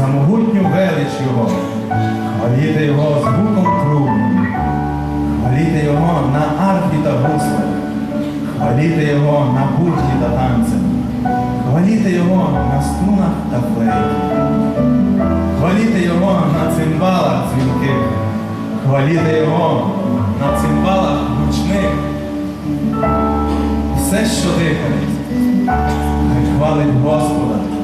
за могутню велич Його, хваліте Його звуком трубним, хваліте Його на арфі та гуслах, хваліте Його на бурті та танцях, хваліте Його на струнах та флейті. Хваліте Його на цимбалах дзвінких, хваліте Його на цимбалах гучних. Все, що дихає, хвалить Господа.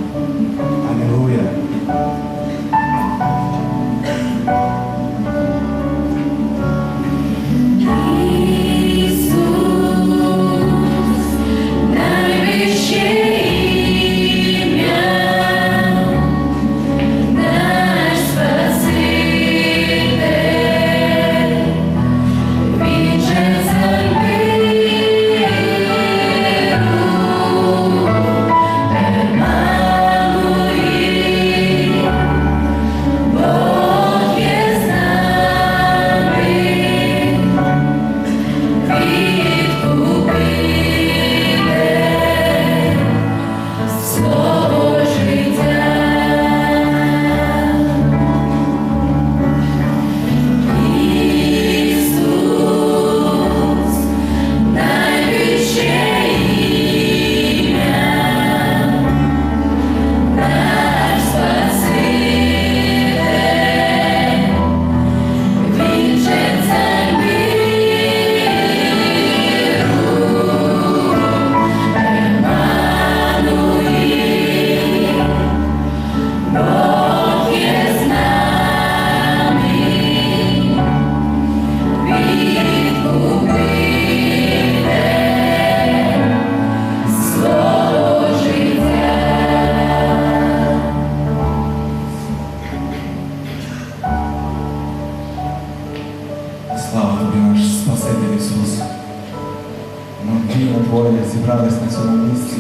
Ми вільно Твоє зібрались на цьому місці.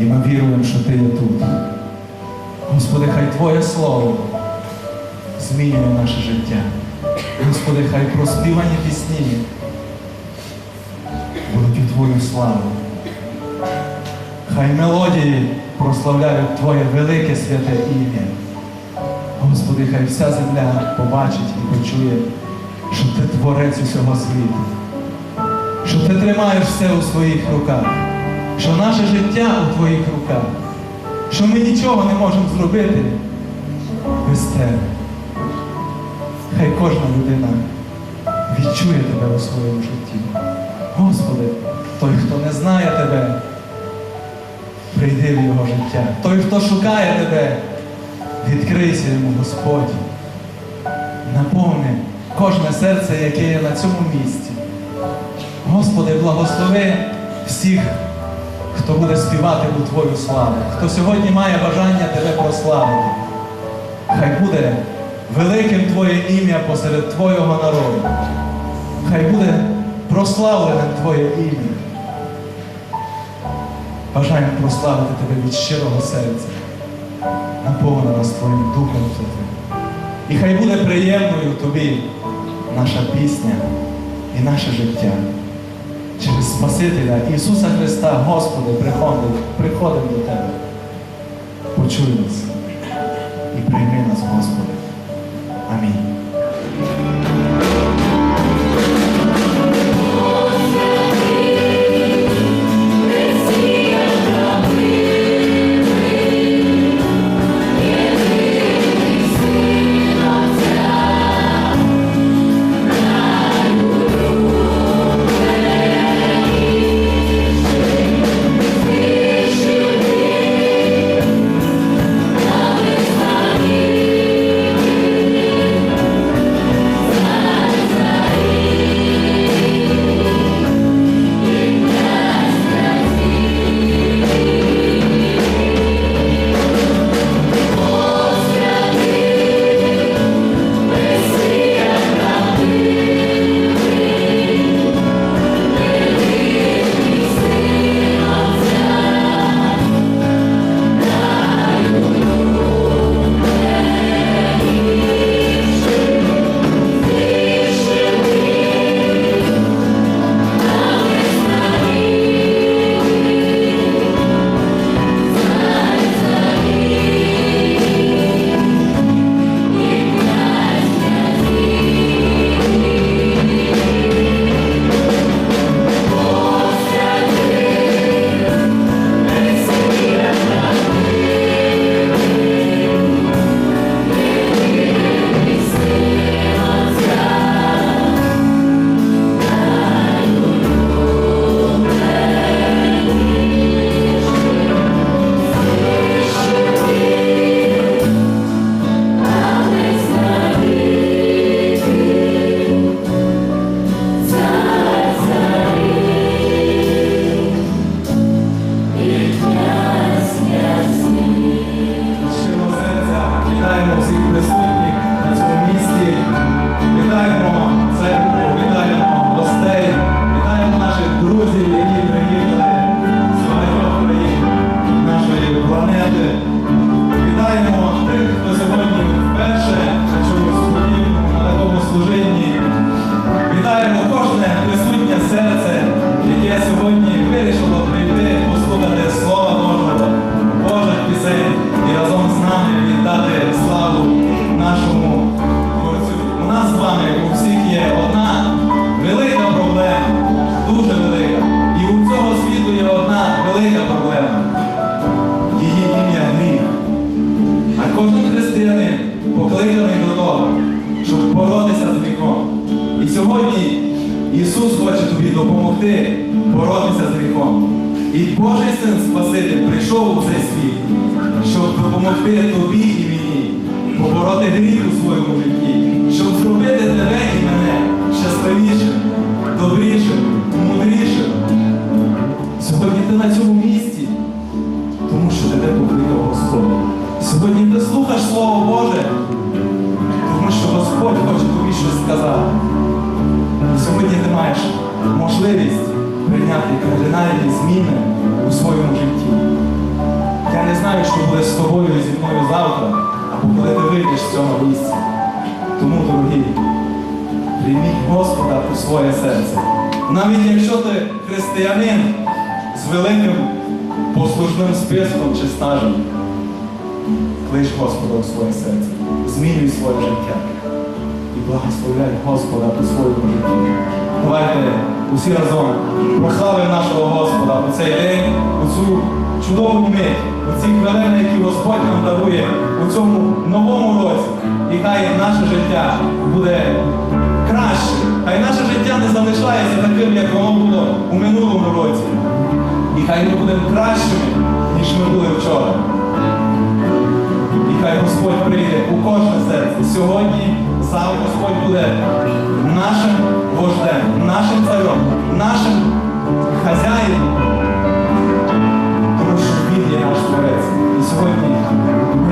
І ми віруємо, що Ти є тут. Господи, хай Твоє Слово змінює наше життя. Господи, хай проспівані пісні будуть у Твою славу. Хай мелодії прославляють Твоє велике святе ім'я. Господи, хай вся земля побачить і почує, що Ти творець усього світу, що Ти тримаєш все у своїх руках, що наше життя у Твоїх руках, що ми нічого не можемо зробити без Тебе. Хай кожна людина відчує Тебе у своєму житті. Господи, той, хто не знає Тебе, прийди в його життя. Той, хто шукає Тебе, Відкрийся йому, Господь. Наповни кожне серце, яке є на цьому місці. Господи, благослови всіх, хто буде співати у Твою славу, хто сьогодні має бажання Тебе прославити. Хай буде великим Твоє ім'я посеред Твого народу. Хай буде прославленим Твоє ім'я. Бажаємо прославити Тебе від щирого серця наповнена нас Твоїм Духом Святим. І хай буде приємною Тобі наша пісня і наше життя. Через Спасителя Ісуса Христа, Господи, приходимо, приходимо до Тебе. Почуй нас і прийми нас, Господи. Амінь. Кожен християнин покликаний до того, щоб боротися з гріхом. І сьогодні Ісус хоче тобі допомогти боротися з гріхом. І Божий Син Спаситель прийшов у цей світ, щоб допомогти тобі і мені побороти гріх у своєму житті, щоб зробити тебе і мене щасливішим, добрішим, мудрішим. Сьогодні ти на цьому місці, ти слухаєш Слово Боже, тому що Господь хоче тобі щось сказати. Сьогодні ти маєш можливість прийняти кардинальні зміни у своєму житті. Я не знаю, що буде з тобою і зі мною завтра, або коли ти вийдеш з цього місця. Тому, дорогі, прийміть Господа у своє серце. Навіть якщо ти християнин з великим послужним списком чи стажем, клич Господа у своє серце, змінюй своє життя і благословляй Господа у своєму житті. Давайте усі разом прославимо нашого Господа у цей день, у цю чудову мить, у ці хвилини, які Господь нам дарує у цьому новому році. І хай наше життя буде краще. Хай наше життя не залишається таким, як воно було у минулому році. І хай ми будемо кращими, ніж ми були вчора. Хай Господь прийде у кожне серце. Сьогодні сам Господь буде нашим вождем, нашим царем, нашим хазяїном. Тому що Він є наш творець. І сьогодні ми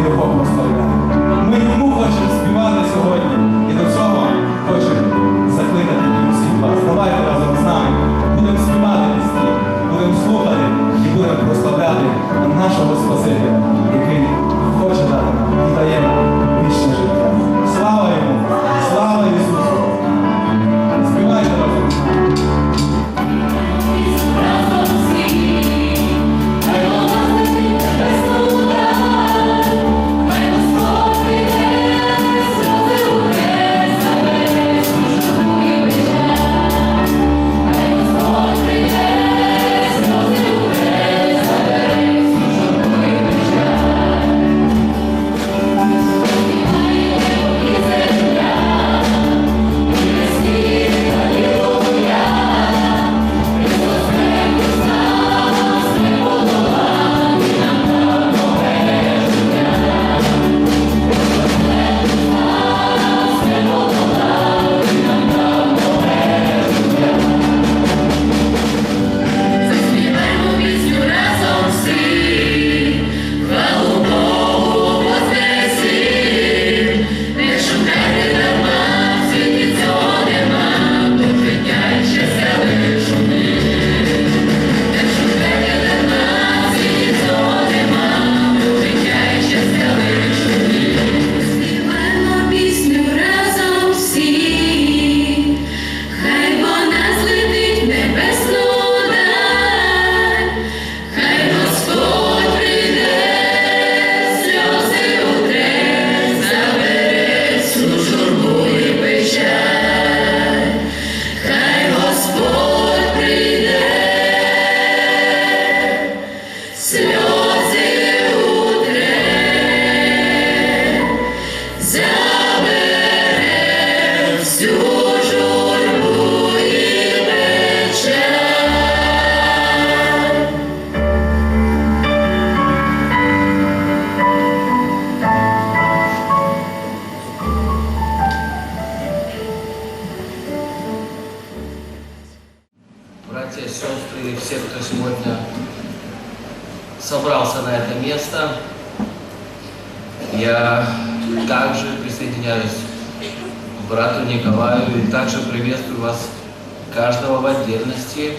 в отдельности.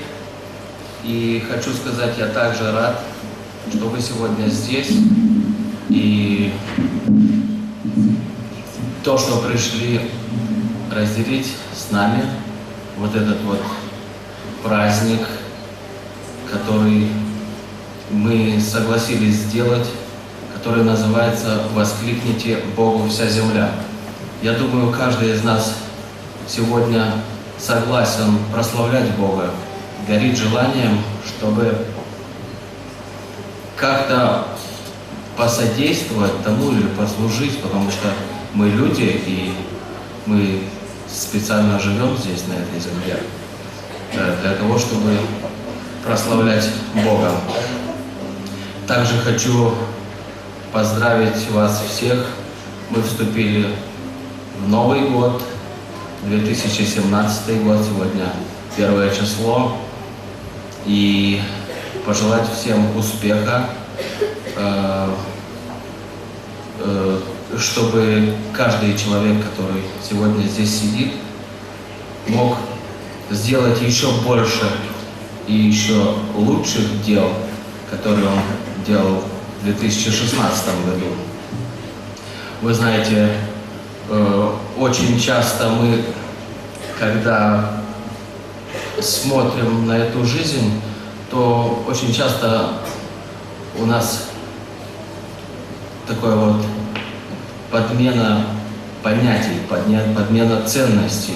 И хочу сказать, я также рад, что вы сегодня здесь. И то, что пришли разделить с нами вот этот вот праздник, который мы согласились сделать, который называется «Воскликните Богу вся земля». Я думаю, каждый из нас сегодня согласен прославлять Бога, горит желанием, чтобы как-то посодействовать тому или послужить, потому что мы люди, и мы специально живем здесь, на этой земле, э, для того, чтобы прославлять Бога. Также хочу поздравить вас всех. Мы вступили в Новый год, 2017 год, сегодня первое число. И пожелать всем успеха, э, э, чтобы каждый человек, который сегодня здесь сидит, мог сделать еще больше и еще лучших дел, которые он делал в 2016 году. Вы знаете, очень часто мы, когда смотрим на эту жизнь, то очень часто у нас такое вот подмена понятий, подмена ценностей.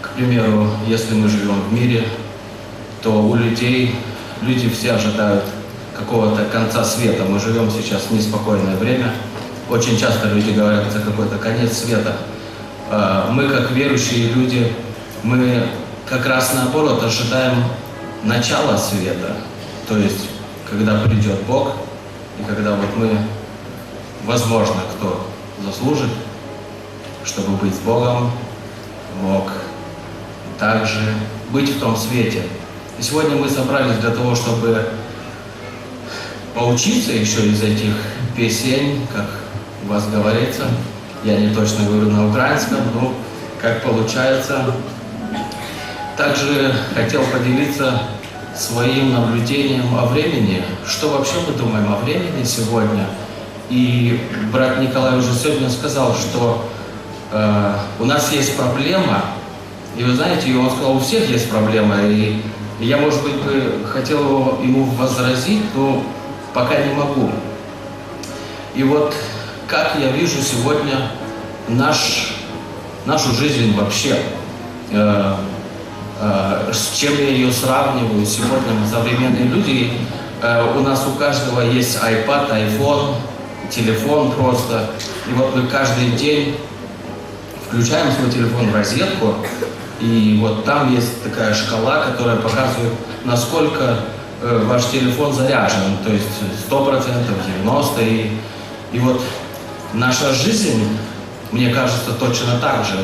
К примеру, если мы живем в мире, то у людей, люди все ожидают какого-то конца света. Мы живем сейчас в неспокойное время. Очень часто люди говорят за какой-то конец света. А, Мы, как верующие люди, мы как раз наоборот ожидаем начала света. То есть, когда придет Бог, и когда вот мы, возможно, кто заслужит, чтобы быть с Богом, мог также быть в том свете. И сегодня мы собрались для того, чтобы поучиться еще из этих песен, как у вас говорится. Я не точно говорю на украинском, но как получается. Также хотел поделиться своим наблюдением о времени. Что вообще мы думаем о времени сегодня? И брат Николай уже сегодня сказал, что э, у нас есть проблема, и вы знаете, и он сказал, у всех есть проблема, и я, может быть, бы хотел ему возразить, но пока не могу. И вот как я вижу сегодня наш, нашу жизнь вообще, э, э, с чем я ее сравниваю сегодня современные люди, э, у нас у каждого есть iPad, iPhone, телефон просто, и вот мы каждый день включаем свой телефон в розетку, и вот там есть такая шкала, которая показывает, насколько э, ваш телефон заряжен, то есть 100%, 90%. И, и вот наша жизнь, мне кажется, точно так же.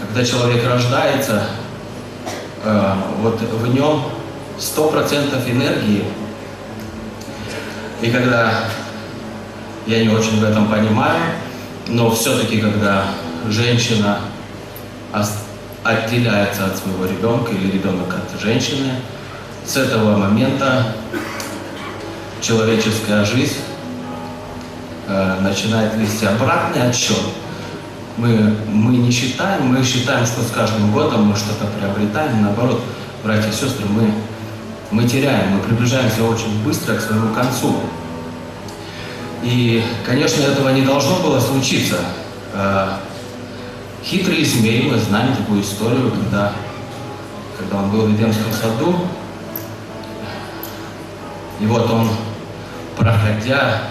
Когда человек рождается, э, вот в нем 100% энергии. И когда я не очень в этом понимаю, но все-таки, когда женщина отделяется от своего ребенка или ребенок от женщины, с этого момента человеческая жизнь э, начинает вести обратный отсчет. Мы, мы не считаем, мы считаем, что с каждым годом мы что-то приобретаем, наоборот, братья и сестры, мы, мы теряем, мы приближаемся очень быстро к своему концу. И, конечно, этого не должно было случиться. Э, Хитрый змей, мы знаем такую историю, когда, когда он был в Эдемском саду, и вот он, проходя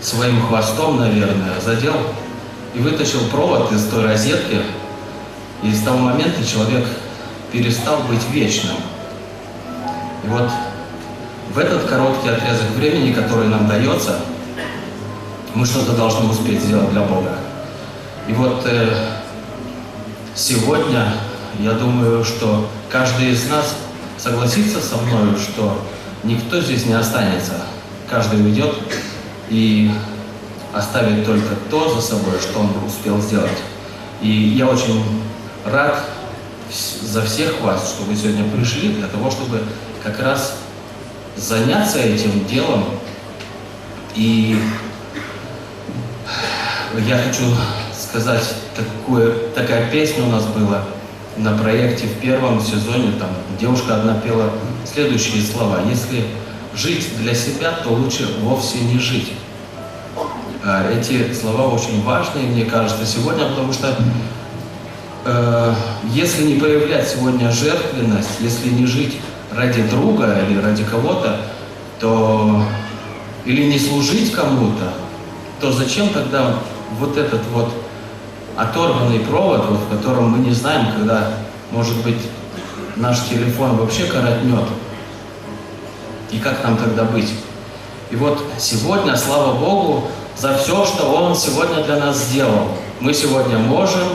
своим хвостом, наверное, задел и вытащил провод из той розетки, и с того момента человек перестал быть вечным. И вот в этот короткий отрезок времени, который нам дается, мы что-то должны успеть сделать для Бога. И вот э, сегодня я думаю, что каждый из нас согласится со мной, что никто здесь не останется. Каждый уйдет и оставит только то за собой, что он успел сделать. И я очень рад за всех вас, что вы сегодня пришли для того, чтобы как раз заняться этим делом. И я хочу сказать, такое, такая песня у нас была на проекте в первом сезоне, там девушка одна пела следующие слова. Если жить для себя, то лучше вовсе не жить. Э, Эти слова очень важные, мне кажется, сегодня, потому что э, если не проявлять сегодня жертвенность, если не жить ради друга или ради кого-то, то или не служить кому-то, то зачем тогда вот этот вот оторванный провод, вот, в котором мы не знаем, когда, может быть, наш телефон вообще коротнет, и как нам тогда быть? И вот сегодня, слава Богу, за все, что Он сегодня для нас сделал, мы сегодня можем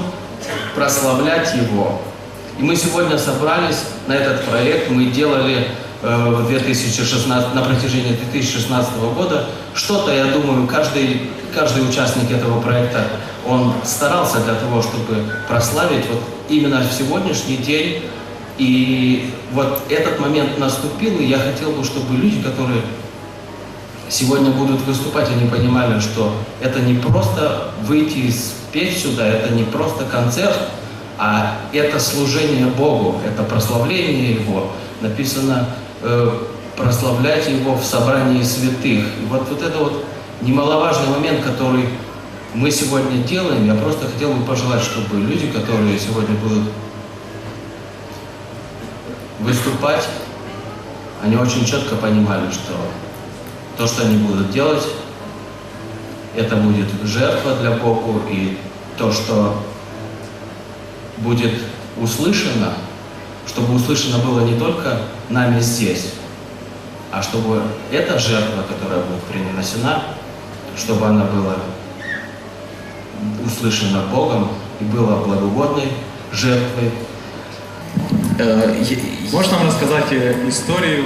прославлять Его. И мы сегодня собрались на этот проект, мы делали э, в 2016, на протяжении 2016 года что-то, я думаю, каждый, каждый участник этого проекта, он старался для того, чтобы прославить вот именно в сегодняшний день. И вот этот момент наступил, и я хотел бы, чтобы люди, которые сегодня будут выступать, они понимали, что это не просто выйти спеть сюда, это не просто концерт, а это служение Богу, это прославление Его. Написано э, прославлять Его в собрании святых. И вот, вот это вот немаловажный момент, который мы сегодня делаем, я просто хотел бы пожелать, чтобы люди, которые сегодня будут выступать, они очень четко понимали, что то, что они будут делать, это будет жертва для Богу, и то, что будет услышано, чтобы услышано было не только нами здесь, а чтобы эта жертва, которая будет принесена, чтобы она была услышана Богом и была благогодной жертвой. Можешь нам рассказать э, историю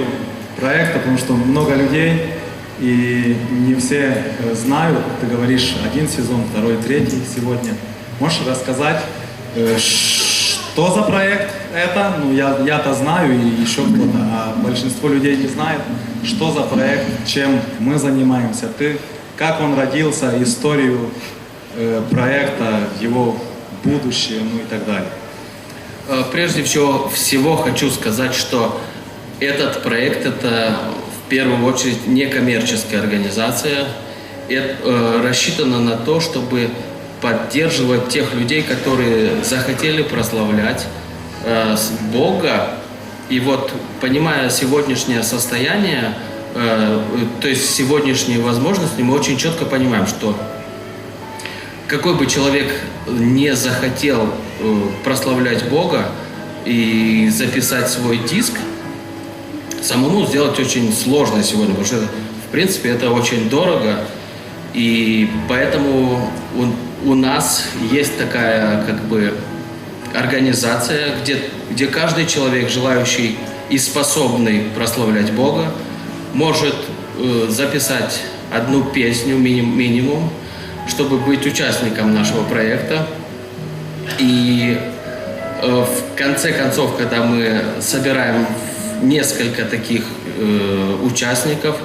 проекта, потому что много людей и не все э, знают. Ты говоришь один сезон, второй, третий сегодня. Можешь рассказать, э, что за проект это? Ну, я, я-то знаю и еще кто-то, а большинство людей не знает, что за проект, чем мы занимаемся. Ты, как он родился, историю проекта, его будущее, ну и так далее. Э, Прежде всего, всего хочу сказать, что этот проект это в первую очередь некоммерческая организация, Это, э, рассчитана на то, чтобы поддерживать тех людей, которые захотели прославлять э, Бога. И вот, понимая сегодняшнее состояние, то есть сегодняшние возможности, мы очень четко понимаем, что какой бы человек не захотел прославлять Бога и записать свой диск, самому сделать очень сложно сегодня, потому что, в принципе, это очень дорого, и поэтому у, у нас есть такая, как бы, организация, где, где каждый человек, желающий и способный прославлять Бога, может э, записать одну песню мини- минимум, чтобы быть участником нашего проекта. И э, в конце концов, когда мы собираем несколько таких э, участников,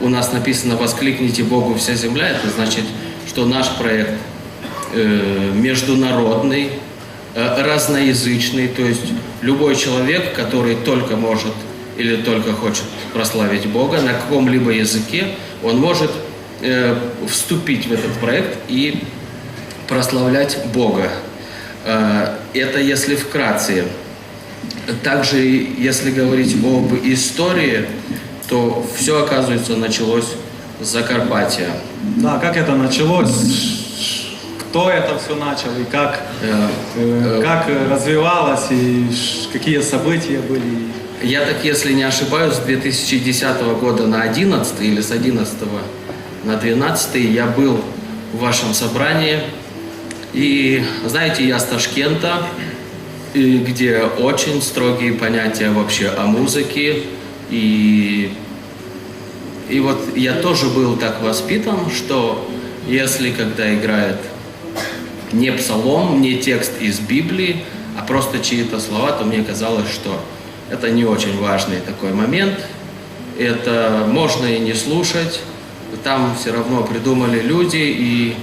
у нас написано «Воскликните Богу вся земля», это значит, что наш проект э, международный, э, разноязычный, то есть любой человек, который только может или только хочет прославить Бога на каком-либо языке, он может э, вступить в этот проект и прославлять Бога. Э, это если вкратце. Также, если говорить об истории, то все, оказывается, началось с Закарпатья. Да, как это началось? Кто это все начал и как, Э, э, как развивалось и какие события были? Я так, если не ошибаюсь, с 2010 года на 11 или с 11 на 12 я был в вашем собрании. И знаете, я с Ташкента, где очень строгие понятия вообще о музыке. И, и вот я тоже был так воспитан, что если когда играет не псалом, не текст из Библии, а просто чьи-то слова, то мне казалось, что это не очень важный такой момент. Это можно и не слушать. Там все равно придумали люди и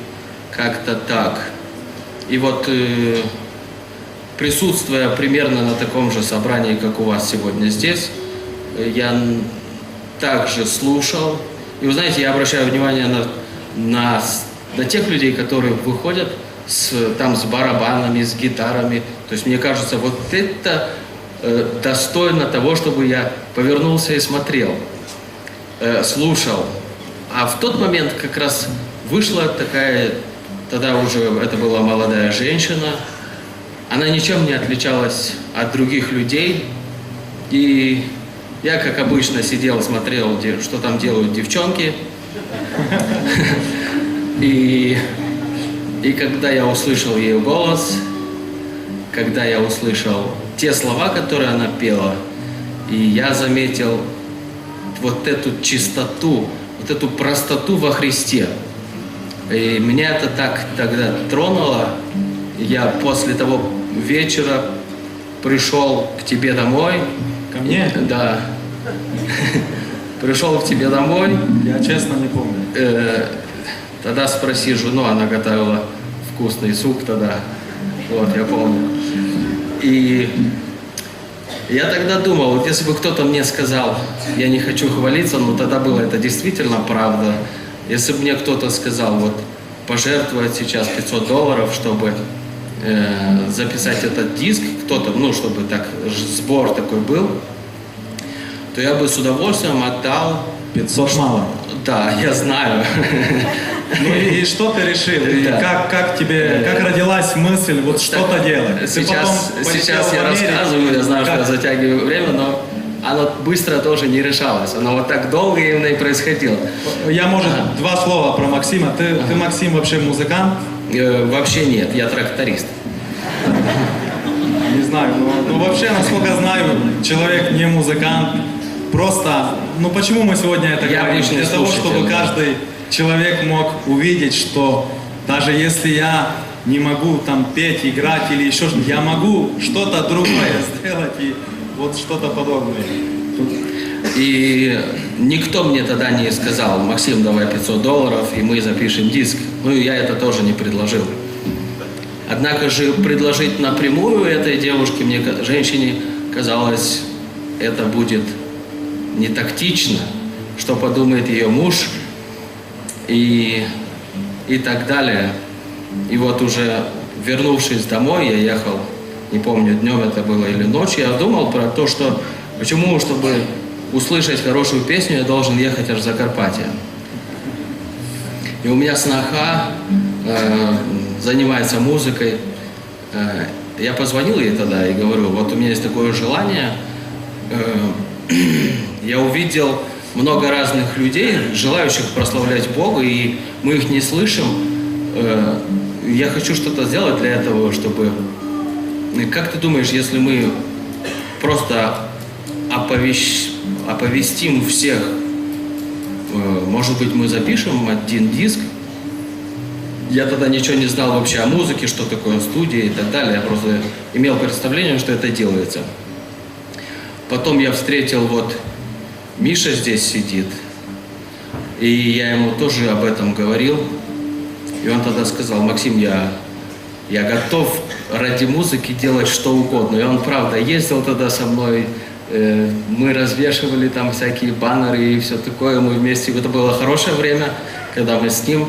как-то так. И вот э, присутствуя примерно на таком же собрании, как у вас сегодня здесь, э, я также слушал. И вы знаете, я обращаю внимание на, на, на тех людей, которые выходят с, там с барабанами, с гитарами. То есть мне кажется, вот это э, достойно того, чтобы я повернулся и смотрел, э, слушал. А в тот момент как раз вышла такая, тогда уже это была молодая женщина, она ничем не отличалась от других людей. И я, как обычно, сидел, смотрел, что там делают девчонки. И, и когда я услышал ее голос, когда я услышал те слова, которые она пела, и я заметил вот эту чистоту, вот эту простоту во Христе. И меня это так тогда тронуло. Я после того вечера пришел к тебе домой. Ко мне? Да. Пришел к тебе домой. Я честно не помню. Э, Тогда спроси жену, она готовила вкусный суп тогда. Вот, я помню. И я тогда думал, вот если бы кто-то мне сказал, я не хочу хвалиться, но тогда было это действительно правда. Если бы мне кто-то сказал, вот пожертвовать сейчас 500 долларов, чтобы э, записать этот диск, кто-то, ну, чтобы так сбор такой был, то я бы с удовольствием отдал. 500 мало. Да, я знаю. Ну и, и что ты решил? И Да. как, как тебе, как родилась мысль вот что-то делать? Сейчас, сейчас я рассказываю, я знаю, что я Как? затягиваю время, но оно быстро тоже не решалось. Оно вот так долго именно и происходило. Я, может, Ага. два слова про Максима. Ты, ты Максим, вообще музыкант? Э, вообще нет, я тракторист. Не знаю, но, но вообще, насколько знаю, человек не музыкант. Просто, ну почему мы сегодня это Я говорим? Для того, чтобы да. каждый человек мог увидеть, что даже если я не могу там петь, играть или еще что-то, я могу что-то другое сделать и вот что-то подобное. И никто мне тогда не сказал, Максим, давай 500 долларов, и мы запишем диск. Ну и я это тоже не предложил. Однако же предложить напрямую этой девушке, мне, женщине, казалось, это будет не тактично, что подумает ее муж и, и так далее. И вот уже вернувшись домой, я ехал, не помню, днем это было или ночью, я думал про то, что почему, чтобы услышать хорошую песню, я должен ехать аж в Закарпатье. И у меня сноха э, занимается музыкой. Э, я позвонил ей тогда и говорю, вот у меня есть такое желание. Э, я увидел много разных людей, желающих прославлять Бога, и мы их не слышим. Э, я хочу что-то сделать для этого, чтобы... Как ты думаешь, если мы просто оповещ- оповестим всех Э, Может быть, мы запишем один диск. Я тогда ничего не знал вообще о музыке, что такое студия и так далее. Я просто имел представление, что это делается. Потом я встретил вот Миша здесь сидит. И я ему тоже об этом говорил. И он тогда сказал, Максим, я, я готов ради музыки делать что угодно. И он, правда, ездил тогда со мной, э, мы развешивали там всякие баннеры и все такое, мы вместе, это было хорошее время, когда мы с ним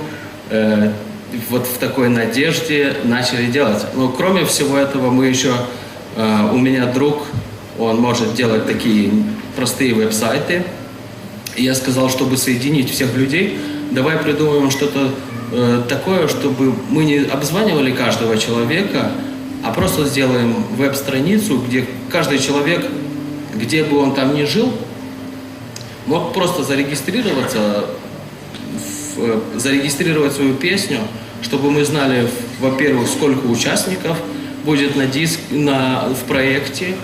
э, вот в такой надежде начали делать. Но кроме всего этого мы еще, э, у меня друг, он может делать такие простые веб-сайты, и я сказал, чтобы соединить всех людей, давай придумаем что-то э, такое, чтобы мы не обзванивали каждого человека, а просто сделаем веб-страницу, где каждый человек, где бы он там ни жил, мог просто зарегистрироваться, э, зарегистрировать свою песню, чтобы мы знали, во-первых, сколько участников будет на диск, на, в проекте,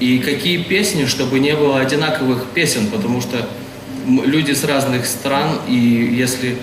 и какие песни, чтобы не было одинаковых песен, потому что люди с разных стран, и если